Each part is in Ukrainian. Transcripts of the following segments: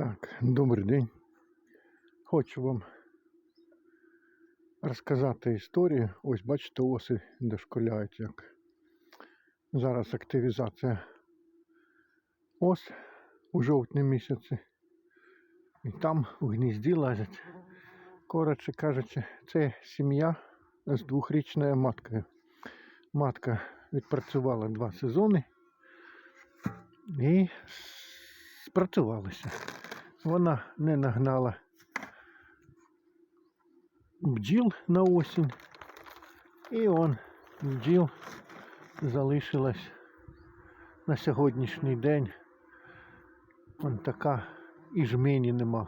Так, добрий день. Хочу вам розказати історію. Ось бачите, оси дошколяють як. Зараз активізація ос у жовтні місяці. І там у гнізді лазять. Коротше кажучи, це сім'я з двохрічною маткою. Матка відпрацювала два сезони і спрацювалася. Вона не нагнала бджіл на осінь. І он бджіл залишилась на сьогоднішній день. Он така і жмені нема.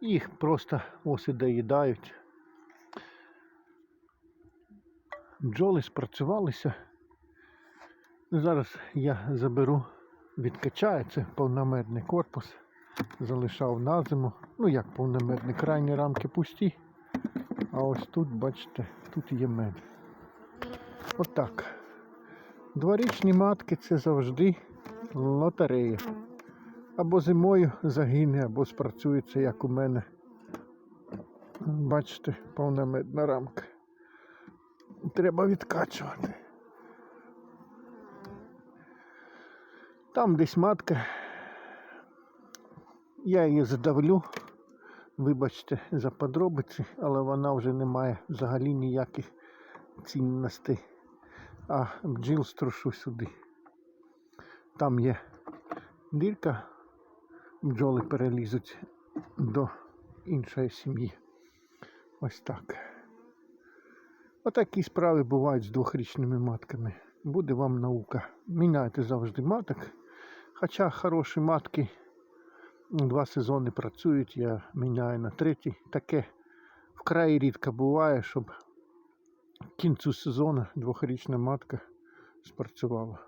Їх просто оси доїдають. Бджоли спрацювалися. Зараз я заберу, відкачаю це повномедний корпус, залишав на зиму. Ну як повномедний, крайні рамки пусті. А ось тут, бачите, тут є мед. Отак. Дворічні матки це завжди лотерея. Або зимою загине, або спрацюється, як у мене. Бачите, повномедна рамка. Треба відкачувати. Там десь матка. Я її задавлю. Вибачте за подробиці, але вона вже не має взагалі ніяких цінностей. А бджіл струшу сюди. Там є дірка, бджоли перелізуть до іншої сім'ї. Ось так. Отакі справи бувають з двохрічними матками. Буде вам наука. Міняйте завжди маток. Хоча хороші матки два сезони працюють, я міняю на третій. Таке вкрай рідко буває, щоб в кінцю сезону двохрічна матка спрацювала.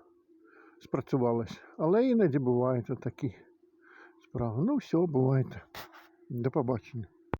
Спрацювалась. Але іноді бувають такі справи. Ну все, бувайте. До побачення.